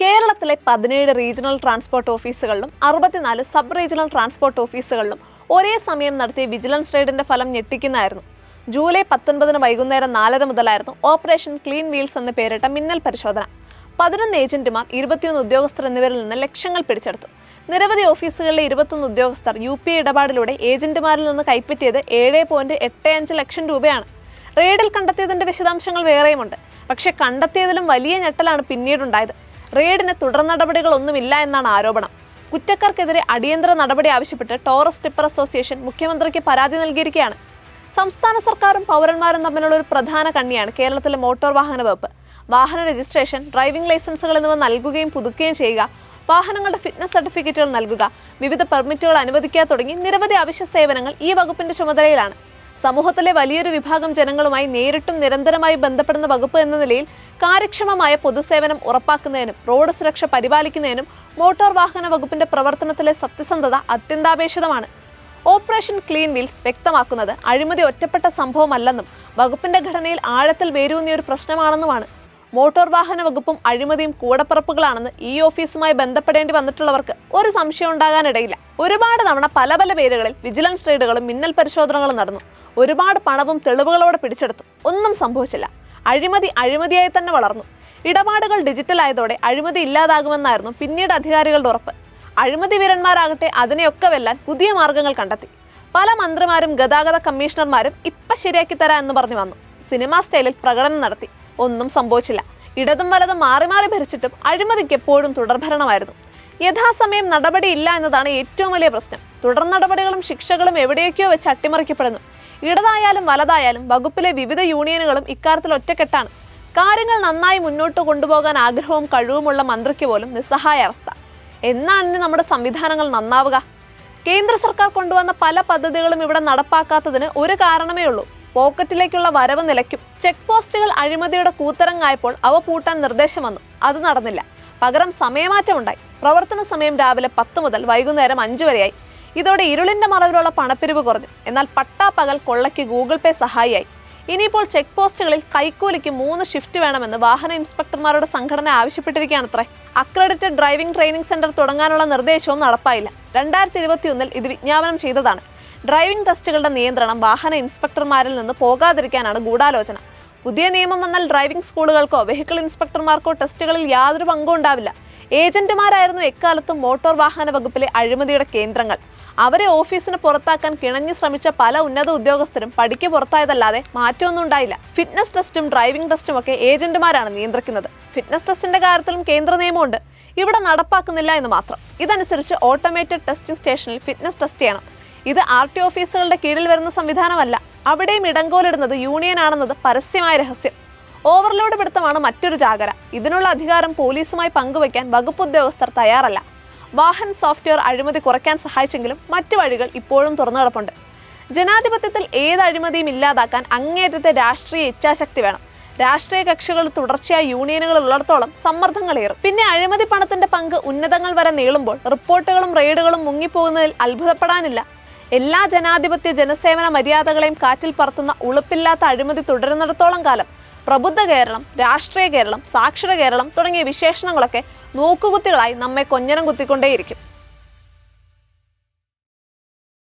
കേരളത്തിലെ പതിനേഴ് regional transport ഓഫീസുകളിലും അറുപത്തിനാല് സബ് റീജിയണൽ ട്രാൻസ്പോർട്ട് ഓഫീസുകളിലും ഒരേ സമയം നടത്തിയ വിജിലൻസ് റെയ്ഡിന്റെ ഫലം ഞെട്ടിക്കുന്നതായിരുന്നു. ജൂലൈ പത്തൊൻപതിന് വൈകുന്നേരം നാലര മുതലായിരുന്നു ഓപ്പറേഷൻ ക്ലീൻ വീൽസ് എന്ന് പേരിട്ട മിന്നൽ പരിശോധന. പതിനൊന്ന് ഏജന്റുമാർ ഇരുപത്തിയൊന്ന് ഉദ്യോഗസ്ഥർ എന്നിവരിൽ നിന്ന് ലക്ഷങ്ങൾ പിടിച്ചെടുത്തു. നിരവധി ഓഫീസുകളിലെ ഇരുപത്തൊന്ന് ഉദ്യോഗസ്ഥർ യു പി ഇടപാടിലൂടെ ഏജന്റുമാരിൽ നിന്ന് കൈപ്പറ്റിയത് ഏഴ് പോയിന്റ് എട്ട് അഞ്ച് ലക്ഷം രൂപയാണ്. റെയ്ഡിൽ കണ്ടെത്തിയതിന്റെ വിശദാംശങ്ങൾ വേറെയുമുണ്ട്. പക്ഷേ കണ്ടെത്തിയതിലും വലിയ ഞെട്ടലാണ് പിന്നീടുണ്ടായത്. റെയ്ഡിന് തുടർ നടപടികളൊന്നുമില്ല എന്നാണ് ആരോപണം. കുറ്റക്കാർക്കെതിരെ അടിയന്തര നടപടി ആവശ്യപ്പെട്ട് ടോറസ് ടിപ്പർ അസോസിയേഷൻ മുഖ്യമന്ത്രിക്ക് പരാതി നൽകിയിരിക്കുകയാണ്. സംസ്ഥാന സർക്കാരും പൗരന്മാരും തമ്മിലുള്ള ഒരു പ്രധാന കണ്ണിയാണ് കേരളത്തിലെ മോട്ടോർ വാഹന വകുപ്പ്. വാഹന രജിസ്ട്രേഷൻ ഡ്രൈവിംഗ് ലൈസൻസുകൾ എന്നിവ നൽകുകയും പുതുക്കുകയും ചെയ്യുക വാഹനങ്ങളുടെ ഫിറ്റ്നസ് സർട്ടിഫിക്കറ്റുകൾ നൽകുക വിവിധ പെർമിറ്റുകൾ അനുവദിക്കുക തുടങ്ങി നിരവധി അവശ്യ സേവനങ്ങൾ ഈ വകുപ്പിന്റെ ചുമതലയിലാണ്. സമൂഹത്തിലെ വലിയൊരു വിഭാഗം ജനങ്ങളുമായി നേരിട്ടും നിരന്തരമായി ബന്ധപ്പെടുന്ന വകുപ്പ് എന്ന നിലയിൽ കാര്യക്ഷമമായ പൊതുസേവനം ഉറപ്പാക്കുന്നതിനും റോഡ് സുരക്ഷ പരിപാലിക്കുന്നതിനും മോട്ടോർ വാഹന വകുപ്പിന്റെ പ്രവർത്തനത്തിലെ സത്യസന്ധത അത്യന്താപേക്ഷിതമാണ്. ഓപ്പറേഷൻ ക്ലീൻ വീൽസ് വ്യക്തമാക്കുന്നത് അഴിമതി ഒറ്റപ്പെട്ട സംഭവമല്ലെന്നും വകുപ്പിന്റെ ഘടനയിൽ ആഴത്തിൽ വേരൂന്നിയ ഒരു പ്രശ്നമാണെന്നുമാണ്. മോട്ടോർ വാഹന വകുപ്പും അഴിമതിയും കൂടപ്പിറപ്പുകളാണെന്ന് ഈ ഓഫീസുമായി ബന്ധപ്പെടേണ്ടി വന്നിട്ടുള്ളവർക്ക് ഒരു സംശയം ഉണ്ടാകാനിടയില്ല ഒരുപാട് തവണ പല പല പേരുകളിൽ വിജിലൻസ് റെയ്ഡുകളും മിന്നൽ പരിശോധനകളും നടന്നു. ഒരുപാട് പണവും തെളിവുകളോടെ പിടിച്ചെടുത്തു. ഒന്നും സംഭവിച്ചില്ല. അഴിമതി അഴിമതിയായി തന്നെ വളർന്നു. ഇടപാടുകൾ ഡിജിറ്റൽ ആയതോടെ അഴിമതി ഇല്ലാതാകുമെന്നായിരുന്നു പിന്നീട് അധികാരികളുടെ ഉറപ്പ്. അഴിമതി വീരന്മാരാകട്ടെ അതിനെയൊക്കെ വെല്ലാൻ പുതിയ മാർഗങ്ങൾ കണ്ടെത്തി. പല മന്ത്രിമാരും ഗതാഗത കമ്മീഷണർമാരും ഇപ്പം ശരിയാക്കി തരാം എന്ന് പറഞ്ഞു വന്നു. സിനിമാ സ്റ്റൈലിൽ പ്രകടനം നടത്തി. ഒന്നും സംഭവിച്ചില്ല. ഇടതും വലതും മാറി മാറി ഭരിച്ചിട്ടും അഴിമതിക്ക് എപ്പോഴും തുടർഭരണമായിരുന്നു. യഥാസമയം നടപടിയില്ല എന്നതാണ് ഏറ്റവും വലിയ പ്രശ്നം. തുടർ നടപടികളും ശിക്ഷകളും എവിടെയൊക്കെയോ വെച്ച് അട്ടിമറിക്കപ്പെടുന്നു. ഇടതായാലും വലതായാലും വകുപ്പിലെ വിവിധ യൂണിയനുകളും ഇക്കാര്യത്തിൽ ഒറ്റക്കെട്ടാണ്. കാര്യങ്ങൾ നന്നായി മുന്നോട്ട് കൊണ്ടുപോകാൻ ആഗ്രഹവും കഴിവുമുള്ള മന്ത്രിക്ക് പോലും നിസ്സഹായ അവസ്ഥ. എന്നാണ് നമ്മുടെ സംവിധാനങ്ങൾ നന്നാവുക? കേന്ദ്ര സർക്കാർ കൊണ്ടുവന്ന പല പദ്ധതികളും ഇവിടെ നടപ്പാക്കാത്തതിന് ഒരു കാരണമേ ഉള്ളൂ. പോക്കറ്റിലേക്കുള്ള വരവ് നിലയ്ക്കും. ചെക്ക് പോസ്റ്റുകൾ അഴിമതിയുടെ കൂത്തരങ്ങായപ്പോൾ അവ പൂട്ടാൻ നിർദ്ദേശം വന്നു. അത് നടന്നില്ല. പകരം സമയമാറ്റമുണ്ടായി. പ്രവർത്തന സമയം രാവിലെ പത്ത് മുതൽ വൈകുന്നേരം അഞ്ചു വരെയായി. ഇതോടെ ഇരുളിന്റെ മറവിലുള്ള പണപ്പിരിവ് കുറഞ്ഞു. എന്നാൽ പട്ടാപ്പകൽ കൊള്ളയ്ക്ക് ഗൂഗിൾ പേ സഹായിയായി. ഇനിയിപ്പോൾ ചെക്ക് പോസ്റ്റുകളിൽ കൈക്കൂലിക്ക് മൂന്ന് ഷിഫ്റ്റ് വേണമെന്ന് വാഹന ഇൻസ്പെക്ടർമാരുടെ സംഘടന ആവശ്യപ്പെട്ടിരിക്കുകയാണത്രേ. അക്രഡിറ്റഡ് ഡ്രൈവിംഗ് ട്രെയിനിംഗ് സെന്റർ തുടങ്ങാനുള്ള നിർദ്ദേശവും നടപ്പായില്ല. രണ്ടായിരത്തി ഇരുപത്തിയൊന്നിൽ ഇത് വിജ്ഞാപനം ചെയ്തതാണ്. ഡ്രൈവിംഗ് ടെസ്റ്റുകളുടെ നിയന്ത്രണം വാഹന ഇൻസ്പെക്ടർമാരിൽ നിന്ന് പോകാതിരിക്കാനാണ് ഗൂഢാലോചന. പുതിയ നിയമം വന്നാൽ ഡ്രൈവിംഗ് സ്കൂളുകൾക്കോ വെഹിക്കിൾ ഇൻസ്പെക്ടർമാർക്കോ ടെസ്റ്റുകളിൽ യാതൊരു പങ്കും ഉണ്ടാവില്ല. ഏജന്റുമാരായിരുന്നു എക്കാലത്തും മോട്ടോർ വാഹന വകുപ്പിലെ അഴിമതിയുടെ കേന്ദ്രങ്ങൾ. അവരെ ഓഫീസിന് പുറത്താക്കാൻ കിണഞ്ഞു ശ്രമിച്ച പല ഉന്നത ഉദ്യോഗസ്ഥരും പടിക്ക് പുറത്തായതല്ലാതെ മാറ്റമൊന്നും ഉണ്ടായില്ല. ഫിറ്റ്നസ് ടെസ്റ്റും ഡ്രൈവിംഗ് ടെസ്റ്റും ഒക്കെ ഏജന്റുമാരാണ് നിയന്ത്രിക്കുന്നത്. ഫിറ്റ്നസ് ടെസ്റ്റിന്റെ കാര്യത്തിലും കേന്ദ്ര നിയമമുണ്ട്. ഇവിടെ നടപ്പാക്കുന്നില്ല എന്ന് മാത്രം. ഇതനുസരിച്ച് ഓട്ടോമേറ്റഡ് ടെസ്റ്റിംഗ് സ്റ്റേഷനിൽ ഫിറ്റ്നസ് ടെസ്റ്റ് ചെയ്യണം. ഇത് ആർ ടി ഓഫീസുകളുടെ കീഴിൽ വരുന്ന സംവിധാനമല്ല. അവിടെയും ഇടങ്കോലിടുന്നത് യൂണിയൻ ആണെന്നത് പരസ്യമായ രഹസ്യം. ഓവർലോഡ് പിടുത്തമാണ് മറ്റൊരു ജാഗര. ഇതിനുള്ള അധികാരം പോലീസുമായി പങ്കുവയ്ക്കാൻ വകുപ്പ് ഉദ്യോഗസ്ഥർ തയ്യാറല്ല. വാഹൻ സോഫ്റ്റ്വെയർ അഴിമതി കുറയ്ക്കാൻ സഹായിച്ചെങ്കിലും മറ്റു വഴികൾ ഇപ്പോഴും തുറന്നു കിടപ്പുണ്ട് ജനാധിപത്യത്തിൽ ഏത് അഴിമതിയും ഇല്ലാതാക്കാൻ അങ്ങേയറ്റത്തെ രാഷ്ട്രീയ ഇച്ഛാശക്തി വേണം. രാഷ്ട്രീയ കക്ഷികൾ തുടർച്ചയായി യൂണിയനുകൾ ഉള്ളിടത്തോളം സമ്മർദ്ദങ്ങളേറും പിന്നെ അഴിമതി പണത്തിന്റെ പങ്ക് ഉന്നതങ്ങൾ വരെ നീളുമ്പോൾ റിപ്പോർട്ടുകളും റെയ്ഡുകളും മുങ്ങിപ്പോകുന്നതിൽ അത്ഭുതപ്പെടാനില്ല. എല്ലാ ജനാധിപത്യ ജനസേവന മര്യാദകളെയും കാറ്റിൽ പറത്തുന്ന ഉളുപ്പില്ലാത്ത അഴിമതി തുടരുന്നിടത്തോളം കാലം പ്രബുദ്ധ കേരളം രാഷ്ട്രീയ കേരളം സാക്ഷര കേരളം തുടങ്ങിയ വിശേഷണങ്ങളൊക്കെ നോക്കുകുത്തികളായി നമ്മെ കൊഞ്ഞനം കുത്തിക്കൊണ്ടേയിരിക്കും.